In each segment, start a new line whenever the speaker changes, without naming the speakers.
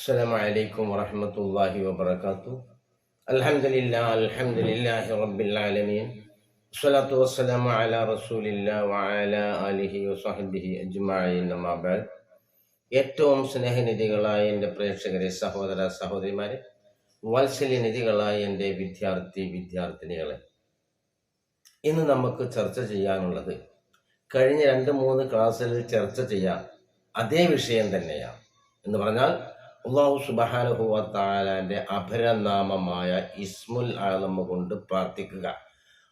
السلام عليكم ورحمة الله وبركاته الحمد لله الحمد لله رب العالمين الصلاة والسلام على رسول الله وعلى آله وصحبه أجمعين أما بعد ഏറ്റവും സ്നേഹനിധികളായ എൻ്റെ പ്രേക്ഷകരെ സഹോദര സഹോദരിമാരെ വാത്സല്യനിധികളായ എൻ്റെ വിദ്യാർത്ഥി വിദ്യാർത്ഥിനികളെ ഇന്ന് നമുക്ക് ചർച്ച ചെയ്യാനുള്ളത് കഴിഞ്ഞ രണ്ട് മൂന്ന് ക്ലാസ്സിൽ ചർച്ച ചെയ്യാം അതേ വിഷയം തന്നെയാണ് എന്ന് പറഞ്ഞാൽ അള്ളാഹു സുബാനുഹുവ താലാന്റെ അഭരനാമമായ ഇസ്മുൽ ആലമ കൊണ്ട് പ്രാർത്ഥിക്കുക.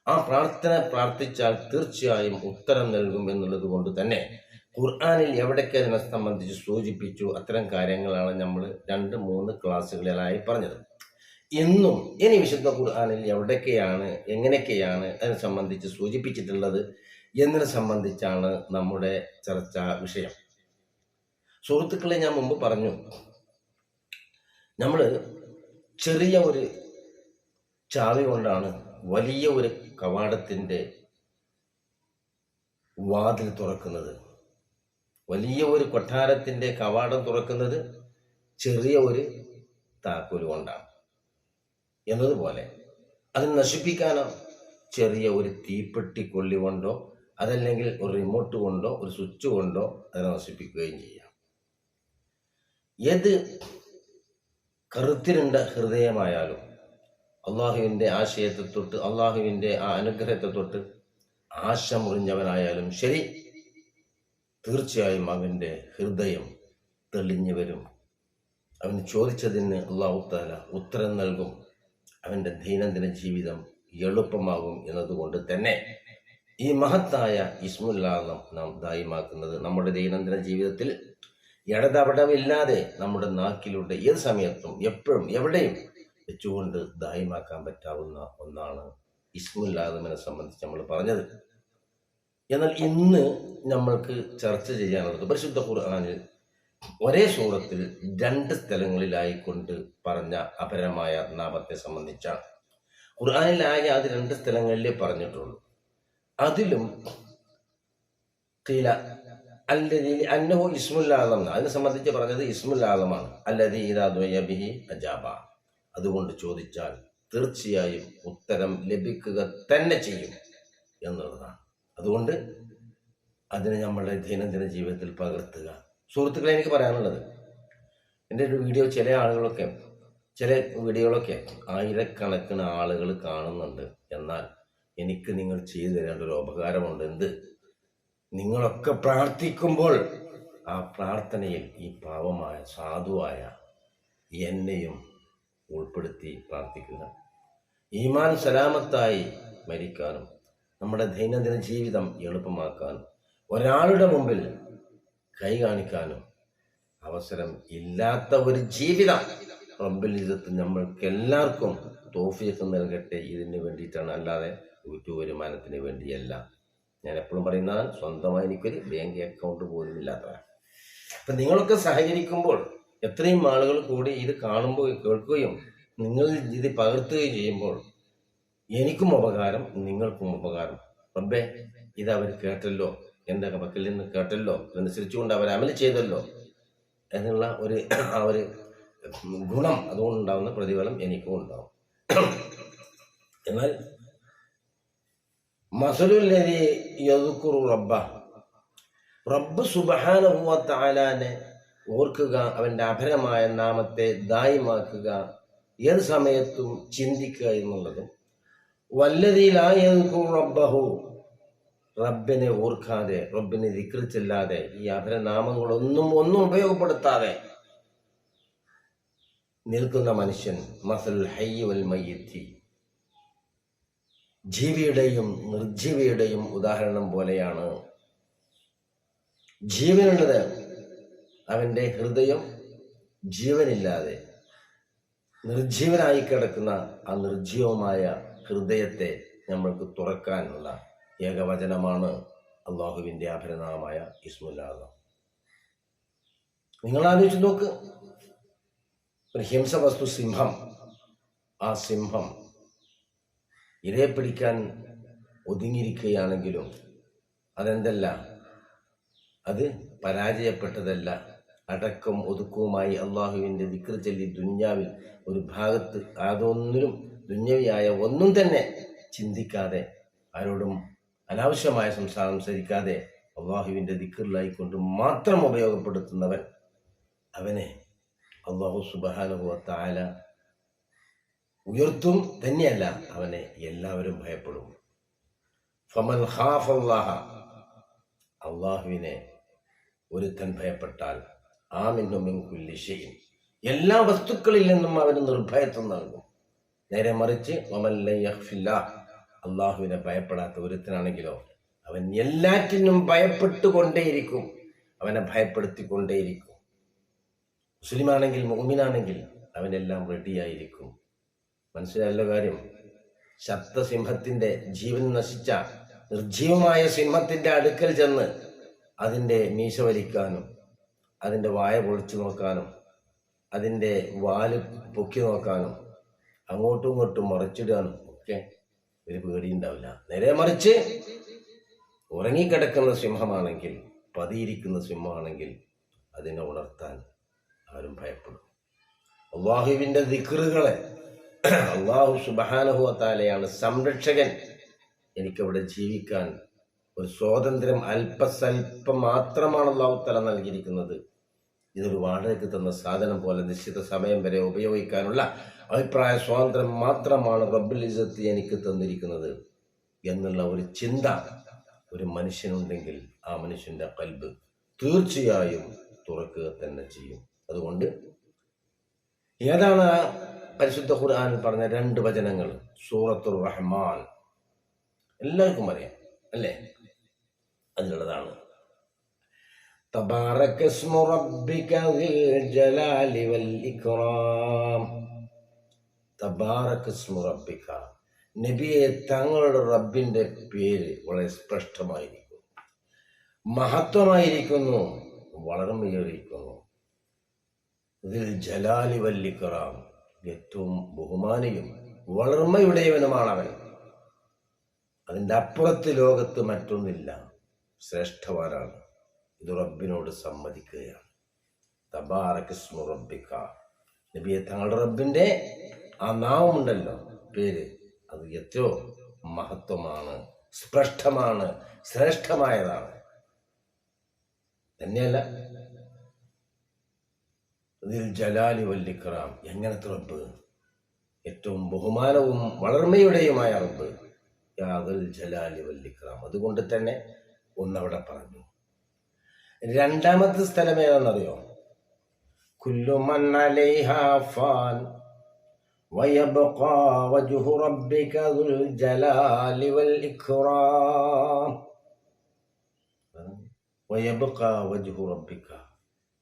ആ പ്രാർത്ഥന പ്രാർത്ഥിച്ചാൽ തീർച്ചയായും ഉത്തരം നൽകും എന്നുള്ളത് കൊണ്ട് തന്നെ ഖുർആാനിൽ എവിടേക്ക് അതിനെ സംബന്ധിച്ച് സൂചിപ്പിച്ചു അത്തരം കാര്യങ്ങളാണ് നമ്മൾ രണ്ട് മൂന്ന് ക്ലാസ്സുകളിലായി പറഞ്ഞത്. എന്നും ഇനി വിശുദ്ധ ഖുർആാനിൽ എവിടൊക്കെയാണ് എങ്ങനെയൊക്കെയാണ് അതിനെ സംബന്ധിച്ച് സൂചിപ്പിച്ചിട്ടുള്ളത് എന്നതിനെ സംബന്ധിച്ചാണ് നമ്മുടെ ചർച്ചാ വിഷയം. സുഹൃത്തുക്കളെ ഞാൻ മുമ്പ് പറഞ്ഞു നമ്മൾ ചെറിയ ഒരു ചാവി കൊണ്ടാണ് വലിയ ഒരു കവാടത്തിന്റെ വാതിൽ തുറക്കുന്നത്. വലിയ ഒരു കൊട്ടാരത്തിന്റെ കവാടം തുറക്കുന്നത് ചെറിയ ഒരു താക്കോൽ കൊണ്ടാണ്. എന്നതുപോലെ അത് നശിപ്പിക്കാനോ ചെറിയ ഒരു തീപ്പെട്ടി കൊള്ളി കൊണ്ടോ അതല്ലെങ്കിൽ ഒരു റിമോട്ട് കൊണ്ടോ ഒരു സ്വിച്ച് കൊണ്ടോ അതിനെ നശിപ്പിക്കുകയും ചെയ്യാം. ഏത് കറുത്തിരുണ്ട ഹൃദയമായാലും അള്ളാഹുവിന്റെ ആശയത്തെ തൊട്ട് അള്ളാഹുവിന്റെ ആ അനുഗ്രഹത്തെ തൊട്ട് ആശ മുറിഞ്ഞവനായാലും ശരി തീർച്ചയായും അവന്റെ ഹൃദയം തെളിഞ്ഞു വരും. അവൻ ചോദിച്ചതിന് അള്ളാഹു താല ഉത്തരം നൽകും. അവന്റെ ദൈനംദിന ജീവിതം എളുപ്പമാകും എന്നതുകൊണ്ട് തന്നെ ഈ മഹത്തായ ഇസ്മുല്ലാദം നാം ദായിമാക്കുന്നത് നമ്മുടെ ദൈനംദിന ജീവിതത്തിൽ ഇടതപടമില്ലാതെ നമ്മുടെ നാക്കിലൂടെ ഏത് സമയത്തും എപ്പോഴും എവിടെയും വെച്ചുകൊണ്ട് ദായമാക്കാൻ പറ്റാവുന്ന ഒന്നാണ് ഇസ്മുല്ലാദമിനെ സംബന്ധിച്ച് നമ്മൾ പറഞ്ഞത്. എന്നാൽ ഇന്ന് നമ്മൾക്ക് ചർച്ച ചെയ്യാനുള്ളത് പരിശുദ്ധ ഖുർആാനിൽ ഒരേ സൂറത്തിൽ രണ്ട് സ്ഥലങ്ങളിലായിക്കൊണ്ട് പറഞ്ഞ അപരമായ നാമത്തെ സംബന്ധിച്ചാണ്. ഖുർആാനിലായ അത് രണ്ട് സ്ഥലങ്ങളിലേ പറഞ്ഞിട്ടുള്ളൂ. അതിലും കീല അല്ലതി അന്നഹു ഇസ്മുല്ലാദം അതിനെ സംബന്ധിച്ച് പറഞ്ഞത് ഇസ്മുല്ലാദമാണ് അല്ലതി ഇതാദ്വയബിഹി അജാബ. അതുകൊണ്ട് ചോദിച്ചാൽ തീർച്ചയായും ഉത്തരം ലഭിക്കുക തന്നെ ചെയ്യും എന്നുള്ളതാണ്. അതുകൊണ്ട് അതിനെ നമ്മളുടെ ദൈനംദിന ജീവിതത്തിൽ പകർത്തുക. സുഹൃത്തുക്കളെ എനിക്ക് പറയാനുള്ളത്. എന്റെ ഒരു വീഡിയോ ചില ആളുകളൊക്കെ ചില വീഡിയോകളൊക്കെ ആയിരക്കണക്കിന് ആളുകൾ കാണുന്നുണ്ട്. എന്നാൽ എനിക്ക് നിങ്ങൾ ചെയ്തു തരേണ്ട ഒരു ഉപകാരമുണ്ട്. എന്ത്? നിങ്ങളൊക്കെ പ്രാർത്ഥിക്കുമ്പോൾ ആ പ്രാർത്ഥനയിൽ ഈ പാവമായ സാധുവായ എന്നെയും ഉൾപ്പെടുത്തി പ്രാർത്ഥിക്കുക. ഈമാൻ സലാമത്തായി മരിക്കാനും നമ്മുടെ ദൈനംദിന ജീവിതം എളുപ്പമാക്കാനും ഒരാളുടെ മുമ്പിൽ കൈ കാണിക്കാനും അവസരം ഇല്ലാത്ത ഒരു ജീവിതം റബ്ബിൽ ഇതത്ത് നമ്മൾക്ക് എല്ലാവർക്കും തോഫിയൊക്കെ നൽകട്ടെ. ഇതിന് വേണ്ടിയിട്ടാണ് അല്ലാതെ യൂട്യൂബ് വരുമാനത്തിന് വേണ്ടിയല്ല. ഞാൻ എപ്പോഴും പറയുന്നതാണ് സ്വന്തമായി എനിക്കൊരു ബാങ്ക് അക്കൗണ്ട് പോലും ഇല്ലാത്തതാണ് അപ്പം നിങ്ങളൊക്കെ സഹകരിക്കുമ്പോൾ എത്രയും ആളുകൾ കൂടി ഇത് കാണുമ്പോൾ കേൾക്കുകയും നിങ്ങൾ ഇത് പകർത്തുകയും ചെയ്യുമ്പോൾ എനിക്കും ഉപകാരം നിങ്ങൾക്കും ഉപകാരം. റബ്ബേ ഇത് അവർ കേട്ടല്ലോ എന്റെ പക്കൽ നിന്ന് കേട്ടല്ലോ അനുസരിച്ചുകൊണ്ട് അവർ അമൽ ചെയ്തല്ലോ എന്നുള്ള ഒരു ആ ഒരു ഗുണം അതുകൊണ്ടുണ്ടാകുന്ന പ്രതിഫലം എനിക്കും ഉണ്ടാവും. എന്നാൽ മസലുല്ലതി യദുക്കുറു റബ്ബ. റബ്ബ് സുബഹാനഹുവ താലാനെ ഓർക്കുക അവന്റെ അഭരമായ നാമത്തെ ദായിമാക്കുക ഏത് സമയത്തും ചിന്തിക്കുക എന്നുള്ളതും. വല്ലതിയിലായതുക്കും റബ്ബഹു. റബ്ബിനെ ഓർക്കാതെ റബ്ബിനെ ധിക്രിച്ചില്ലാതെ ഈ അഭരനാമങ്ങളൊന്നും ഒന്നും ഉപയോഗപ്പെടുത്താതെ നിൽക്കുന്ന മനുഷ്യൻ മസൽ ഹയ്യവൽ മയ്യത്തി. ജീവിയുടെയും നിർജീവിയുടെയും ഉദാഹരണം പോലെയാണ്. ജീവനുള്ളത് അവന്റെ ഹൃദയം ജീവനില്ലാതെ നിർജീവനായി കിടക്കുന്ന ആ നിർജീവമായ ഹൃദയത്തെ നമ്മൾക്ക് തുറക്കാനുള്ള ഏകവചനമാണ് അള്ളാഹുവിന്റെ ആഭരണമായ ഇസ്മുല്ലാദം നിങ്ങൾ ആലോചിച്ച് നോക്ക്. ഒരു ഹിംസവസ്തു സിംഹം. ആ സിംഹം ഇരയെ പിടിക്കാൻ ഒതുങ്ങിയിരിക്കുകയാണെങ്കിലും അതെന്തല്ല? അത് പരാജയപ്പെട്ടതല്ല. അടക്കം ഒതുക്കവുമായി അള്ളാഹുവിന്റെ ദിക്ർ ചൊല്ലി ദുന്യാവിൽ ഒരു ഭാഗത്ത് അതൊന്നിലും ദുന്യവിയായ ഒന്നും തന്നെ ചിന്തിക്കാതെ ആരോടും അനാവശ്യമായ സംസാരം സംസാരിക്കാതെ അള്ളാഹുവിന്റെ ദിക്കറിലായിക്കൊണ്ട് മാത്രം ഉപയോഗപ്പെടുത്തുന്നവൻ അവനെ അള്ളാഹു സുബാനുഭവത്തായ ഉയർത്തും തന്നെയല്ല അവനെ എല്ലാവരും ഭയപ്പെടും. ഫമൻ അള്ളാഹ അള്ളാഹുവിനെ ഒരുത്തൻ ഭയപ്പെട്ടാൽ ആമിന്നുമിൻകുല്ലി ഷെയ്ൻ എല്ലാ വസ്തുക്കളിൽ നിന്നും അവന് നിർഭയത്വം നൽകും. നേരെ മറിച്ച് അള്ളാഹുവിനെ ഭയപ്പെടാത്ത ഒരുത്തനാണെങ്കിലോ അവൻ എല്ലാറ്റിനും ഭയപ്പെട്ടുകൊണ്ടേയിരിക്കും അവനെ ഭയപ്പെടുത്തിക്കൊണ്ടേയിരിക്കും. മുസ്ലിമാണെങ്കിൽ മോമിനാണെങ്കിൽ അവനെല്ലാം റെഡിയായിരിക്കും മനസ്സിലായല്ലോ കാര്യം. ശബ്ദസിംഹത്തിന്റെ ജീവൻ നശിച്ച നിർജീവമായ സിംഹത്തിന്റെ അടുക്കൽ ചെന്ന് അതിന്റെ മീശ വലിക്കാനും അതിന്റെ വായ പൊളിച്ചു നോക്കാനും അതിന്റെ വാൽ പൊക്കി നോക്കാനും അങ്ങോട്ടും ഇങ്ങോട്ടും മറിച്ചിടാനും ഒക്കെ ഒരു പേടിയുണ്ടാവില്ല. നേരെ മറിച്ച് ഉറങ്ങിക്കിടക്കുന്ന സിംഹമാണെങ്കിൽ പതിയിരിക്കുന്ന സിംഹമാണെങ്കിൽ അതിനെ ഉണർത്താൻ ആരും ഭയപ്പെടും. അള്ളാഹുവിന്റെ ദിക്റുകളെ അള്ളാഹു സുബാനുഭവത്താലെയാണ് സംരക്ഷകൻ. എനിക്കവിടെ ജീവിക്കാൻ ഒരു സ്വാതന്ത്ര്യം അല്പസ്വല്പം മാത്രമാണ് അള്ളാഹു തല നൽകിയിരിക്കുന്നത്. ഇതൊരു വാടകയ്ക്ക് തന്ന സാധനം പോലെ നിശ്ചിത സമയം വരെ ഉപയോഗിക്കാനുള്ള അഭിപ്രായ സ്വാതന്ത്ര്യം മാത്രമാണ് റബ്ബുൽ ഇസത്ത് എനിക്ക് തന്നിരിക്കുന്നത് എന്നുള്ള ഒരു ചിന്ത ഒരു മനുഷ്യനുണ്ടെങ്കിൽ ആ മനുഷ്യന്റെ കൽബ് തീർച്ചയായും തുറക്കുക തന്നെ ചെയ്യും. അതുകൊണ്ട് ഏതാണ് പരിശുദ്ധ ഖുർആൻ പറഞ്ഞ രണ്ട് വചനങ്ങൾ സൂറത്തുർ റഹ്മാൻ എല്ലാവർക്കും അറിയാം അല്ലേ അതിലുള്ളതാണ് تبارك اسم ربك ذي الجلال والإكرام تبارك اسم ربك നബിയെ തങ്ങളുടെ റബ്ബിന്റെ പേര് വളരെ സ്പഷ്ടമായിരിക്കും മഹത്വമായിരിക്കുന്നു വളർമയേറിയിരിക്കുന്നു ഇതിൽ ജലാലി വല്ലിക്കറാം ഏറ്റവും ബഹുമാനിയും വളർമയുടേവനുമാണ് അവൻ അതിന്റെ അപ്പുറത്ത് ലോകത്ത് മറ്റൊന്നില്ല. ശ്രേഷ്ഠവാനാണ്. ഇത് റബ്ബിനോട് സമ്മതിക്കുകയാണ്. തബാറക്കിസ്മു റബ്ബിക്ക നബിയെ തങ്ങളുടെ റബ്ബിന്റെ ആ നാമുണ്ടല്ലോ പേര് അത് എത്രയോ മഹത്വമാണ് സ്പഷ്ടമാണ് ശ്രേഷ്ഠമായതാണ്. തന്നെയല്ല ജലാലി വല്ലിക്കറാം എങ്ങനത്തെ റബ്ബ്? ഏറ്റവും ബഹുമാനവും വളർമയുടെയുമായ റബ്ബ് യാതൊരു ജലാലി വല്ലിക്കറാം അതുകൊണ്ട് തന്നെ ഒന്നവിടെ പറഞ്ഞു. രണ്ടാമത്തെ സ്ഥലം ഏതാണെന്നറിയോ? ഫാൻ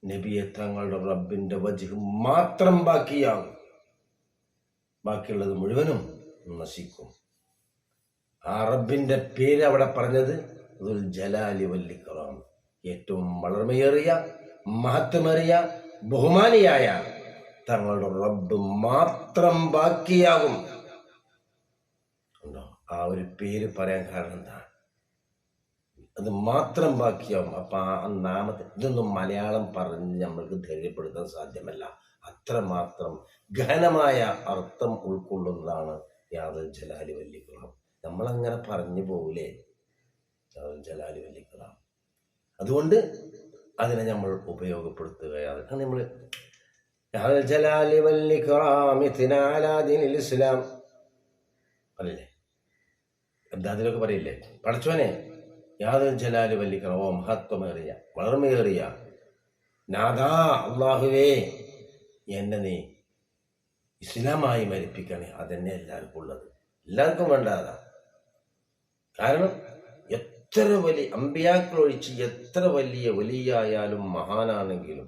നബിയെ തങ്ങളുടെ റബ്ബിന്റെ വജിഹ് മാത്രം ബാക്കിയാകും. ബാക്കിയുള്ളത് മുഴുവനും നശിക്കും. ആ റബ്ബിന്റെ പേര് അവിടെ പറഞ്ഞത് ജലാലി വല്ലിക്കറാം ഏറ്റവും വളർമയേറിയ മഹത്വമേറിയ ബഹുമാനിയായ തങ്ങളുടെ റബ്ബ് മാത്രം ബാക്കിയാകും. ആ ഒരു പേര് പറയാൻ കാരണം എന്താണ് അത് മാത്രം ബാക്കിയാവും. അപ്പൊ ആ നാമത്തെ ഇതൊന്നും മലയാളം പറഞ്ഞ് നമ്മൾക്ക് ധൈര്യപ്പെടുത്താൻ സാധ്യമല്ല. അത്രമാത്രം ഗഹനമായ അർത്ഥം ഉൾക്കൊള്ളുന്നതാണ് യാതൊരു ജലാലി വല്ലിക്കുളം നമ്മളങ്ങനെ പറഞ്ഞു പോകൂലേ? യാതൊരു ജലാലി വല്ലിക്കുളം അതുകൊണ്ട് അതിനെ നമ്മൾ ഉപയോഗപ്പെടുത്തുകയാണ് നമ്മൾ യാദവ് ജലാലി തിനാലാദീനിൽ ഇസ്ലാം. എന്താ അതിലൊക്കെ പറയില്ലേ? പടച്ചോനെ യാതൊരു ജലാൽ വല്ലിക്കറ മഹത്വമേറിയ വളർമയേറിയ. നാദാ അള്ളാഹുവേ എന്നെ നീ ഇസ്ലാമായി മരിപ്പിക്കണേ. അതന്നെ എല്ലാവർക്കും ഉള്ളത്. എല്ലാവർക്കും വേണ്ടാതാ കാരണം എത്ര വലിയ അമ്പിയാക്കൾ ഒഴിച്ച് എത്ര വലിയ വലിയായാലും മഹാനാണെങ്കിലും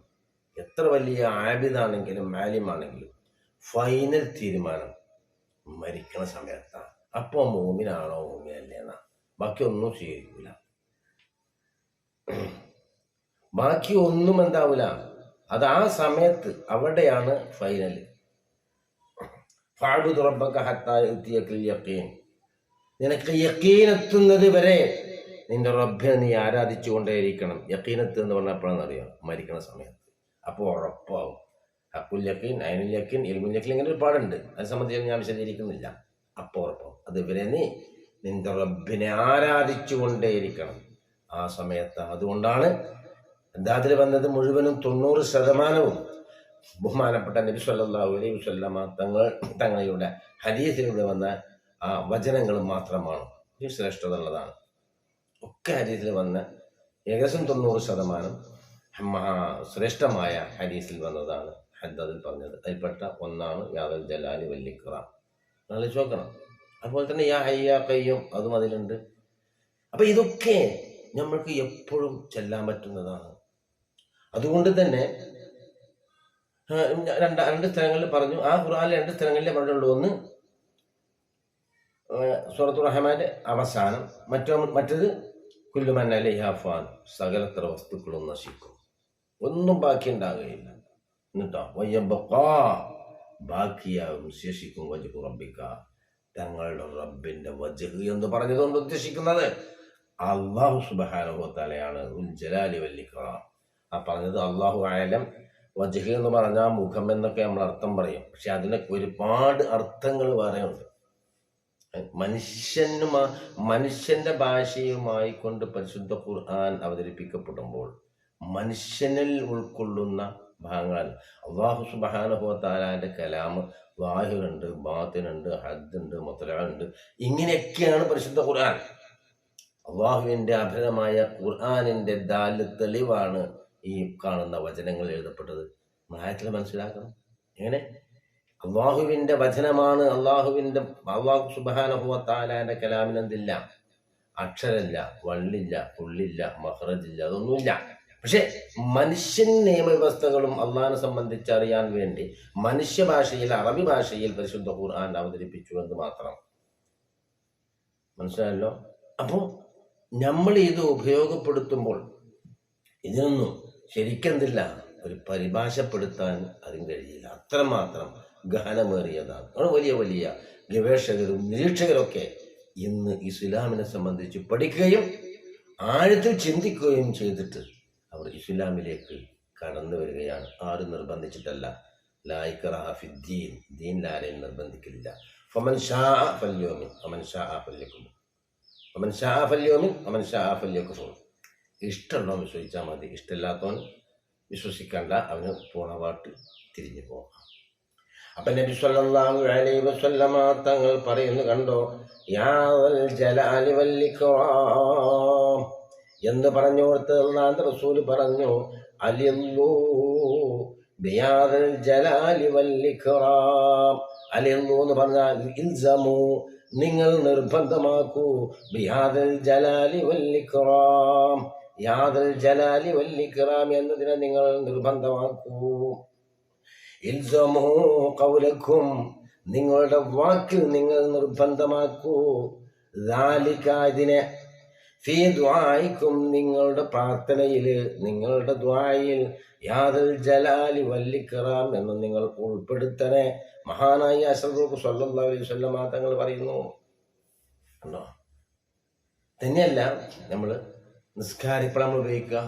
എത്ര വലിയ ആബിദാണെങ്കിലും മാലിമാണെങ്കിലും ഫൈനൽ തീരുമാനം മരിക്കണ സമയത്താണ് അപ്പോൾ മൂമിനാണോ മൂമിനല്ലേ എന്നാ ബാക്കി ഒന്നും സ്വീകരിക്കില്ല ബാക്കി ഒന്നും എന്താവില്ല അത് ആ സമയത്ത് അവിടെയാണ് ഫൈനൽ ഫാഡു തുറപ്പൊക്കെ ഹത്താത്തിയക്കിൽ യക്കീൻ. നിനക്ക് യക്കീൻ എത്തുന്നത് വരെ നിന്റെ റബ്ബിനെ നീ ആരാധിച്ചുകൊണ്ടേയിരിക്കണം. യക്കീനത്ത് എന്ന് പറഞ്ഞാൽ എപ്പോഴാണെന്ന് അറിയാം? മരിക്കണ സമയത്ത്. അപ്പോൾ ഉറപ്പാവും. ഹക്കുൽ യക്കീൻ അയനുൽ യക്കീൻ എൽമുൽ യക്കീൻ ഇങ്ങനെ ഒരുപാടുണ്ട്. അത് സംബന്ധിച്ച് ഞാൻ വിശദീകരിക്കുന്നില്ല. അപ്പോൾ ഉറപ്പാവും. അത് ഇവരെ നീ നിന്റെ റബ്ബിനെ ആരാധിച്ചുകൊണ്ടേയിരിക്കണം. ആ സമയത്ത്. അതുകൊണ്ടാണ് അതിൽ വന്നത് മുഴുവനും തൊണ്ണൂറ് ശതമാനവും ബഹുമാനപ്പെട്ട നബി സല്ലല്ലാഹു അലൈഹി വസല്ലമ തങ്ങൾ തങ്ങളുടെ ഹദീസിലൂടെ വന്ന ആ വചനങ്ങൾ മാത്രമാണ്. ഈ ശ്രേഷ്ഠത ഉള്ളതാണ് ഒക്കെ ഹദീസിൽ വന്ന ഏകദേശം തൊണ്ണൂറ് ശതമാനം ശ്രേഷ്ഠമായ ഹദീസിൽ വന്നതാണ്. ഹദ്ദതിൽ പറഞ്ഞത്. അതിൽപ്പെട്ട ഒന്നാണ് യാദൽ ജലാലി വല്ലിക്കറ ആലോചിച്ച് നോക്കണം. അതുപോലെ തന്നെ യാ ഹയ്യ കയ്യും അതും അതിലുണ്ട്. അപ്പൊ ഇതൊക്കെ നമ്മൾക്ക് എപ്പോഴും ചെല്ലാൻ പറ്റുന്നതാണ്. അതുകൊണ്ട് തന്നെ രണ്ട് രണ്ട് സ്ഥലങ്ങളിൽ പറഞ്ഞു ആ ഖുർആനിലെ രണ്ട് സ്ഥലങ്ങളിലെ പറഞ്ഞുള്ളൂ. ഒന്ന് സൂറത്തു റഹ്മാന്റെ അവസാനം മറ്റോ മറ്റത് കുല്ലുമൻ അലിഹാഫാൻ സകലത്ര വസ്തുക്കളും നശിക്കും. ഒന്നും ബാക്കി ഉണ്ടാകുകയില്ല. എന്നിട്ടോ വയ്യബക്കാ ബാക്കിയാകും ശേഷിക്കും വജു റബ്ബിക്ക. തങ്ങളുടെ റബ്ബിന്റെ വജഹ് എന്ന് പറഞ്ഞതുകൊണ്ട് ഉദ്ദേശിക്കുന്നത് അള്ളാഹു സുബാനുഭവത്താലെയാണ് ജലാലി വല്ലിക്ക ആ പറഞ്ഞത് അള്ളാഹു ആയാലും വജഹ് എന്ന് പറഞ്ഞാൽ മുഖം എന്നൊക്കെ നമ്മൾ അർത്ഥം പറയും. പക്ഷെ അതിനൊക്കെ ഒരുപാട് അർത്ഥങ്ങൾ വേറെയുണ്ട് മനുഷ്യനുമാ മനുഷ്യന്റെ ഭാഷയുമായി കൊണ്ട് പരിശുദ്ധ ഖുർആൻ അവതരിപ്പിക്കപ്പെടുമ്പോൾ മനുഷ്യനിൽ ഉൾക്കൊള്ളുന്ന ഭാഗങ്ങൾ അള്ളാഹു സുബാനുഭവത്താലാന്റെ കലാമ് വാഹുണ്ട് ബാത്തിനുണ്ട് ഹദ്ദുണ്ട് മുത്തലുണ്ട് ഇങ്ങനെയൊക്കെയാണ് പരിശുദ്ധ ഖുർആൻ. അള്ളാഹുവിന്റെ അഭിനമായ ഖുർആാനിന്റെ ദാൽ തെളിവാണ് ഈ കാണുന്ന വചനങ്ങൾ എഴുതപ്പെട്ടത്. മായത്തിൽ മനസ്സിലാക്കണം. എങ്ങനെ? അള്ളാഹുവിന്റെ വചനമാണ് അള്ളാഹുവിന്റെ അള്ളാഹു സുബാനഹുവത്താലാന്റെ കലാമിനെന്തില്ല? അക്ഷരമില്ല വള്ളില്ല പുള്ളില്ല മഹ്റജില്ല അതൊന്നുമില്ല. പക്ഷെ മനുഷ്യൻ നിയമവ്യവസ്ഥകളും അള്ളഹാനെ സംബന്ധിച്ച് അറിയാൻ വേണ്ടി മനുഷ്യ ഭാഷയിൽ അറബി ഭാഷയിൽ പരിശുദ്ധ ഖുർആൻ അവതരിപ്പിച്ചു എന്ന് മാത്രം. മനസ്സിലായല്ലോ? അപ്പോൾ നമ്മൾ ഇത് ഉപയോഗപ്പെടുത്തുമ്പോൾ ഇതിനൊന്നും ശരിക്കെന്തില്ല ഒരു പരിഭാഷപ്പെടുത്താൻ അതിന് കഴിയില്ല. അത്രമാത്രം ഗഹനമേറിയതാണ്. അതാണ് വലിയ വലിയ ഗവേഷകരും നിരീക്ഷകരൊക്കെ ഇന്ന് ഇസ്ലാമിനെ സംബന്ധിച്ച് പഠിക്കുകയും ആഴത്തിൽ ചിന്തിക്കുകയും ചെയ്തിട്ട് അവർ ഇസ്ലാമിലേക്ക് കടന്നു വരികയാണ്. ആരും നിർബന്ധിച്ചിട്ടല്ല. ലായിക്കറാഫിദ്ദീൻ ദീൻ ആരെയും നിർബന്ധിക്കില്ല. ഫമൻ ഷാ ഫല്യോമിൻ ഫമൻ ഷാ ഫല്യക്കും അമൻ ഷാ ഫല്യോമിൻ അമൻ ഷാ ഫല്യക്കും ഇഷ്ടമുണ്ടോ വിശ്വസിച്ചാൽ മതി. ഇഷ്ടമില്ലാത്തവൻ വിശ്വസിക്കണ്ട. അവന് പോണ പാട്ട് തിരിഞ്ഞു പോകാം. അപ്പം നബി സല്ലല്ലാഹു അലൈഹി വസല്ലമ തങ്ങൾ പറയുന്നു കണ്ടോ? യാവൽ ജലാലി വല്ലിക്കോം എന്ന് പറഞ്ഞു കൊടുത്ത് അള്ളാന്റെ റസൂൽ പറഞ്ഞു അലിയല്ലൂ ബിയാദൽ ജലാലി വല്ലിക്റാം അലിയല്ലൂ എന്ന് പറഞ്ഞാൽ ഇൽസമു നിങ്ങൾ നിർബന്ധമാക്കൂ. ബിയാദൽ ജലാലി വല്ലിക്കറാം യാദൽ ജലാലി വല്ലിക്കറാം എന്നതിനെ നിങ്ങൾ നിർബന്ധമാക്കൂ. നിങ്ങളുടെ വാക്കിൽ നിങ്ങൾ നിർബന്ധമാക്കൂ. ദാലിക ഫീ ദ്വായിക്കും നിങ്ങളുടെ പ്രാർത്ഥനയിൽ നിങ്ങളുടെ ദ്വായിൽ. യാദൽ ജലാലി വല്ലിക്കറാം എന്ന് നിങ്ങൾ ഉൾപ്പെടുത്തണേ. മഹാനായ അസറൂഖ് സല്ലല്ലാഹു അലൈഹി വസല്ലം തങ്ങൾ പറയുന്നു കണ്ടോ തന്നെയല്ല നമ്മൾ നിസ്കാരം ഇപ്പോൾ നമ്മൾ ഉപയോഗിക്കുക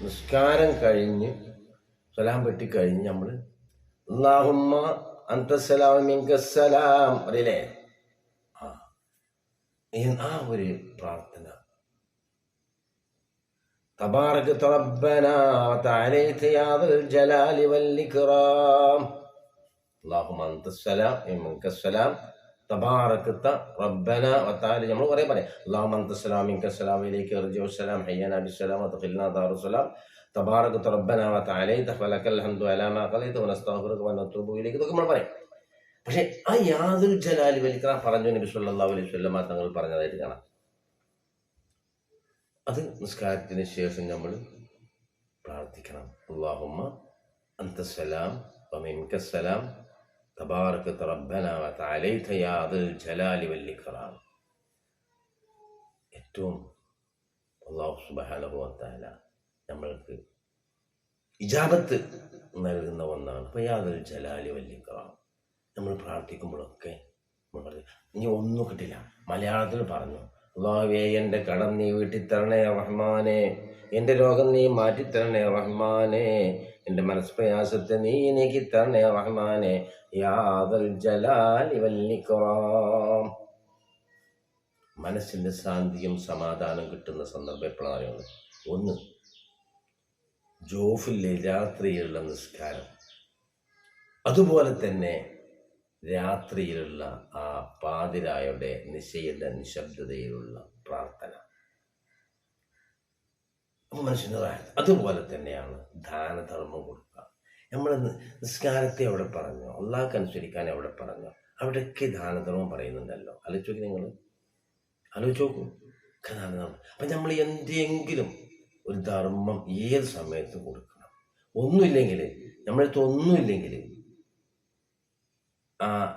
നിസ്കാരം കഴിഞ്ഞ് സലാം വെട്ടി കഴിഞ്ഞ് നമ്മൾ അള്ളാഹുമ്മ അന്തസ്സലാം മിങ്കസ്സലാം അറിയില്ലേ ആ ഈ- ആ ഒരു പ്രാർത്ഥന تبارك ربنا وتعاليت يا ذا الجلال والإكرام അള്ളാഹു മന്തസ്സലാം മിങ്കസ്സലാം തബാറക്കത്ത നമ്മൾ പറയാം നമ്മൾ പക്ഷേ ആ നബി സല്ലല്ലാഹു അലൈഹി തങ്ങൾ പറഞ്ഞതായിട്ട് കാണാം. അത് നിസ്കാരത്തിന് ശേഷം നമ്മൾ പ്രാർത്ഥിക്കണം. അള്ളാഹുമ്മ അന്തസ്സലാം ജലാലി വൽ ഇക്റാം ഏറ്റവും അള്ളാഹു സുബ്ഹാനഹു വതആല നമ്മൾക്ക് ഇജാബത്ത് നൽകുന്ന ഒന്നാണ്. അപ്പോൾ ജലാലി വല്ലിക്കറാം നമ്മൾ പ്രാർത്ഥിക്കുമ്പോഴൊക്കെ ഇനി ഒന്നും കിട്ടില്ല. മലയാളത്തിൽ പറഞ്ഞു അള്ളാഹുവേ എന്റെ കടം നീ വീട്ടിൽ തരണേ റഹ്മാനെ. എന്റെ രോഗം നീ മാറ്റിത്തരണേ റഹ്മാനെ. എന്റെ മനസ്പ്രയാസത്തെ നീ നീക്കി തരണേ റഹ്മാനെ. യാദൽ ജലാലി വല്ലിക്കറാം മനസ്സിന്റെ ശാന്തിയും സമാധാനം കിട്ടുന്ന സന്ദർഭം എപ്പോഴാണ് ഒന്ന് ജോഫിലെ രാത്രിയിലുള്ള നിസ്കാരം. അതുപോലെ തന്നെ രാത്രിയിലുള്ള ആ പാതിരായുടെ നിശയുടെ നിശബ്ദതയിലുള്ള പ്രാർത്ഥന. അപ്പോൾ മനുഷ്യന് അതുപോലെ തന്നെയാണ് ദാനധർമ്മം കൊടുക്കുക. നമ്മൾ നിസ്കാരത്തെ എവിടെ പറഞ്ഞു? അള്ളാഹ്ക്ക് അനുസരിക്കാൻ എവിടെ പറഞ്ഞു? അവിടെയൊക്കെ ദാനധർമ്മം പറയുന്നുണ്ടല്ലോ. ആലോചിച്ച് നിങ്ങൾ ആലോചിച്ച് നോക്കൂ ദാനധർമ്മം. അപ്പം നമ്മൾ എന്തെങ്കിലും ഒരു ധർമ്മം ഏത് സമയത്തും കൊടുക്കണം? ഒന്നുമില്ലെങ്കിൽ നമ്മളടുത്ത് ഒന്നുമില്ലെങ്കിൽ ആ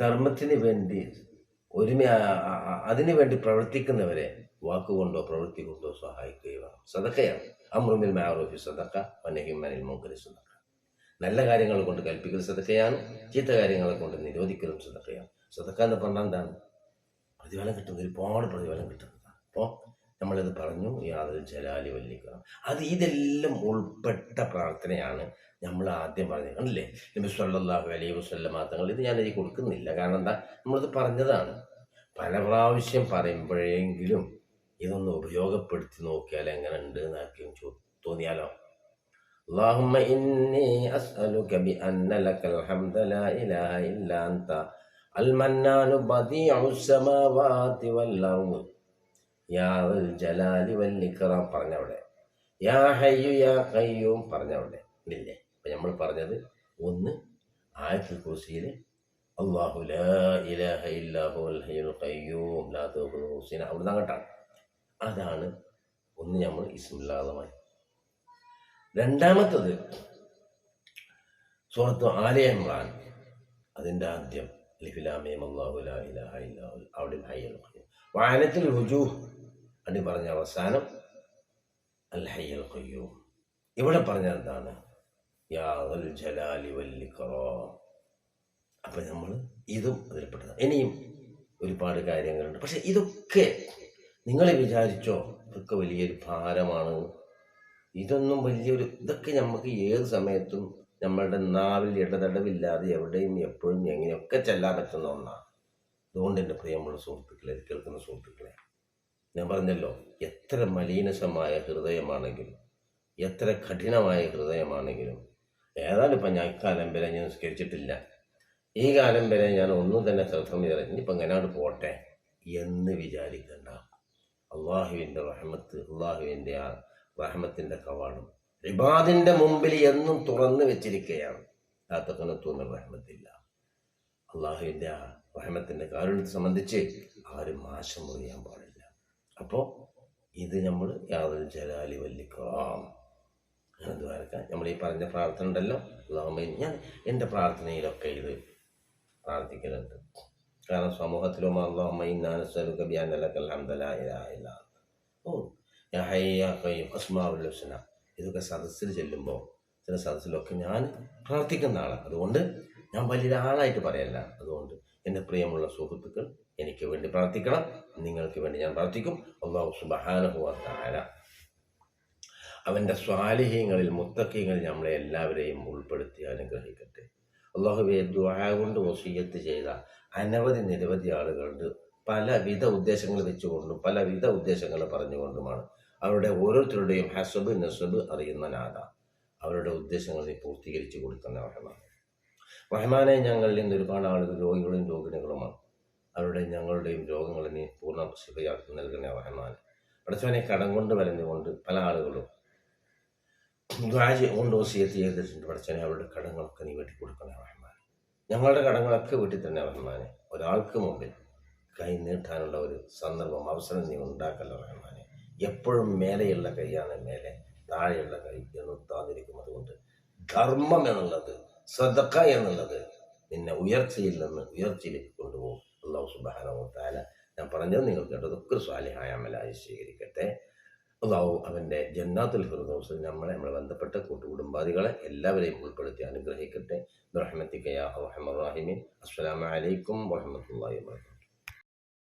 ധർമ്മത്തിന് വേണ്ടി ഒരുമ അതിനു വേണ്ടി പ്രവർത്തിക്കുന്നവരെ വാക്കുകൊണ്ടോ പ്രവൃത്തി കൊണ്ടോ സഹായിക്കുക വേണം. സദക്കയാണ്. അമ്രുമിൽ മാറൂഫി സദക്ക വനഹിമനിൽ മുങ്കരി സദക്ക. നല്ല കാര്യങ്ങൾ കൊണ്ട് കൽപ്പിക്കൽ സദക്കയാണ് ചീത്ത കാര്യങ്ങളെ കൊണ്ട് നിരോധിക്കലും സദക്കയാണ്. സദക്ക എന്ന് പറഞ്ഞാൽ എന്താണ്? പ്രതിഫലം കിട്ടുന്നത്. ഒരുപാട് പ്രതിഫലം കിട്ടുന്നതാണ്. അപ്പോൾ നമ്മളിത് പറഞ്ഞു യാതൊരു ജലാലി വല്ലിക്കണം. അത് ഇതെല്ലാം ഉൾപ്പെട്ട പ്രാർത്ഥനയാണ് നമ്മൾ ആദ്യം പറഞ്ഞത്. കണ്ടില്ലേ? നബി സല്ലല്ലാഹു അലൈഹി വസല്ലം മാത്രങ്ങൾ ഇത് ഞാൻ എഴുതി കൊടുക്കുന്നില്ല. കാരണം എന്താ? നമ്മളിത് പറഞ്ഞതാണ്. പല പ്രാവശ്യം പറയുമ്പോഴെങ്കിലും ഇതൊന്ന് ഉപയോഗപ്പെടുത്തി നോക്കിയാൽ എങ്ങനെ ഉണ്ട് എന്നാർക്കും ചോ തോന്നിയാലോ اللهم إني أسألك بأن لك الحمد لا إله إلا أنت المنان بديع السماوات والأرض يا ذا الجلال والإكرام പറഞ്ഞവിടെ യാ ഹയ്യു യാ ഖയ്യൂം പറഞ്ഞവിടെ ഇല്ലേ അപ്പം നമ്മൾ പറഞ്ഞത് ഒന്ന് ആയത്തുൽ കുർസിയിൽ അള്ളാഹു ലാ ഇലാഹ ഇല്ലാഹു അൽ ഹയ്യുൽ ഖയ്യൂം ലാ തഖുദുഹു സിന അവിടുന്ന് അങ്ങോട്ടാണ് അതാണ് ഒന്ന് നമ്മൾ ഇസ്മുല്ലാദമായി രണ്ടാമത്തത് സൂറത്ത് ആലയ ഇമ്രാൻ അതിന്റെ ആദ്യം അവിടെ വായനത്തിൽ റുജു അടി പറഞ്ഞ അവസാനം അൽ ഹയ്യുൽ കൊയ്യൂ ഇവിടെ പറഞ്ഞ എന്താണ്? അപ്പം നമ്മൾ ഇതും അതിൽപ്പെട്ടതാണ്. ഇനിയും ഒരുപാട് കാര്യങ്ങളുണ്ട്. പക്ഷെ ഇതൊക്കെ നിങ്ങൾ വിചാരിച്ചോ ഇതൊക്കെ വലിയൊരു ഭാരമാണ്. ഇതൊന്നും വലിയൊരു ഇതൊക്കെ നമുക്ക് ഏത് സമയത്തും നമ്മളുടെ നാവിൽ ഇടതടവില്ലാതെ എവിടെയും എപ്പോഴും എങ്ങനെയൊക്കെ ചെല്ലാൻ പറ്റുന്ന ഒന്നാണ് അതുകൊണ്ട് എന്റെ പ്രിയമുള്ള സുഹൃത്തുക്കളെ കേൾക്കുന്ന സുഹൃത്തുക്കളെ ഞാൻ പറഞ്ഞല്ലോ എത്ര മലീനസമായ ഹൃദയമാണെങ്കിലും എത്ര കഠിനമായ ഹൃദയമാണെങ്കിലും ഏതാണ്ട് ഇപ്പം ഞാൻ ഇക്കാലം വരെ ഞാൻ നിസ്കരിച്ചിട്ടില്ല. ഈ കാലം വരെ ഞാൻ ഒന്നും തന്നെ ശ്രദ്ധ ഇനിയിപ്പം എങ്ങനെയാണ് പോട്ടെ എന്ന് വിചാരിക്കണ്ട. അള്ളാഹുവിന്റെ റഹ്മത്ത് അള്ളാഹുവിന്റെ ആ റഹ്മത്തിന്റെ കവാടം. റിബാദിന്റെ മുമ്പിൽ എന്നും തുറന്നു വെച്ചിരിക്കുകയാണ് കാത്തക്കണത്തൊന്നും റഹ്മത്തില്ല. അള്ളാഹുവിന്റെ ആ റഹ്മത്തിന്റെ കാരുണ്യത്തെ സംബന്ധിച്ച് ആരും ആശം മുറിയാൻ പാടില്ല. അപ്പോൾ ഇത് നമ്മൾ യാതൊരു ജലാലി വല്ലിക്കാം ദ്വാരക്കാൻ നമ്മൾ ഈ പറഞ്ഞ പ്രാർത്ഥന ഉണ്ടല്ലോ. അള്ളാഹുമ്മ ഞാൻ എന്റെ പ്രാർത്ഥനയിലൊക്കെ ഇത് പ്രാർത്ഥിക്കുന്നുണ്ട്. കാരണം സമൂഹത്തിലും ഹുസ്ന. ഇതൊക്കെ സദസ്സിൽ ചെല്ലുമ്പോൾ ചില സദസ്സിലൊക്കെ ഞാൻ പ്രാർത്ഥിക്കുന്ന ആളാണ്. അതുകൊണ്ട് ഞാൻ വലിയൊരാളായിട്ട് പറയല്ല അതുകൊണ്ട് എന്റെ പ്രിയമുള്ള സുഹൃത്തുക്കൾ എനിക്ക് വേണ്ടി പ്രാർത്ഥിക്കണം. നിങ്ങൾക്ക് വേണ്ടി ഞാൻ പ്രാർത്ഥിക്കും. അള്ളാഹു സുബഹാനുഭവത്തായ അവന്റെ സ്വാലിഹ്യങ്ങളിൽ മുത്തക്കീങ്ങളിൽ നമ്മളെ എല്ലാവരെയും ഉൾപ്പെടുത്തി അനുഗ്രഹിക്കട്ടെ. അള്ളാഹുവെ ദ്വായ കൊണ്ട് വസീയത്ത് ചെയ്ത അനവധി നിരവധി ആളുകളുണ്ട്. പലവിധ ഉദ്ദേശങ്ങൾ വെച്ചുകൊണ്ടും പലവിധ ഉദ്ദേശങ്ങൾ പറഞ്ഞുകൊണ്ടുമാണ് അവരുടെ ഓരോരുത്തരുടെയും ഹസബ് നസബ് അറിയുന്ന നാഥ. അവരുടെ ഉദ്ദേശങ്ങളെ പൂർത്തീകരിച്ചു കൊടുക്കുന്ന റഹ്മാൻ. റഹ്മാനെ ഞങ്ങളിൽ നിന്ന് ഒരുപാട് ആളുകൾ രോഗികളും രോഗിണികളുമാണ്. അവരുടെ ഞങ്ങളുടെയും രോഗങ്ങളെ നീ പൂർണ ശിവയാക്കി നൽകുന്ന റഹ്മാൻ. പഠിച്ചവനെ കടം കൊണ്ട് വലഞ്ഞുകൊണ്ട് പല ആളുകളും കൊണ്ട് വസിയത്ത് ചെയ്തിട്ടുണ്ട്. പഠിച്ചവനെ അവരുടെ കടങ്ങളൊക്കെ നീ വെട്ടിക്കൊടുക്കുന്ന റഹ്മാൻ. ഞങ്ങളുടെ കടങ്ങളൊക്കെ വീട്ടിൽ തന്നെ റഹ്മാനെ. ഒരാൾക്ക് മുമ്പിൽ കൈ നീട്ടാനുള്ള ഒരു സന്ദർഭം അവസരം നീ ഉണ്ടാക്കല്ല റഹ്മാനെ. എപ്പോഴും മേലെയുള്ള കൈയാണ് മേലെ താഴെയുള്ള കൈ എന്ന് താന്നിരിക്കും അതുകൊണ്ട് ധർമ്മം എന്നുള്ളത് സദക്ക എന്നുള്ളത് നിന്നെ ഉയർച്ചയിൽ നിന്ന് ഉയർച്ചയിലേക്ക് കൊണ്ടുപോകും. അള്ളാഹു സുബാനോ താല ഞാൻ പറഞ്ഞത് നിങ്ങൾ കേട്ടതൊക്കെ ഒക്കെ സ്വാലിഹായ അമലായി സ്വീകരിക്കട്ടെ. അള്ളാഹു അവന്റെ ജന്നാത്തുൽ ഫിർദൗസിൽ നമ്മളെ നമ്മളെ ബന്ധപ്പെട്ട കൂട്ടുകുടുംബാദികളെ എല്ലാവരെയും ഉൾപ്പെടുത്തി അനുഗ്രഹിക്കട്ടെ. റഹ്മത്തിക്കയാ റഹ്മറാഹിമി അസ്സലാമലൈക്കും വറഹ്മത്തുള്ളാഹി വബറകാതുഹു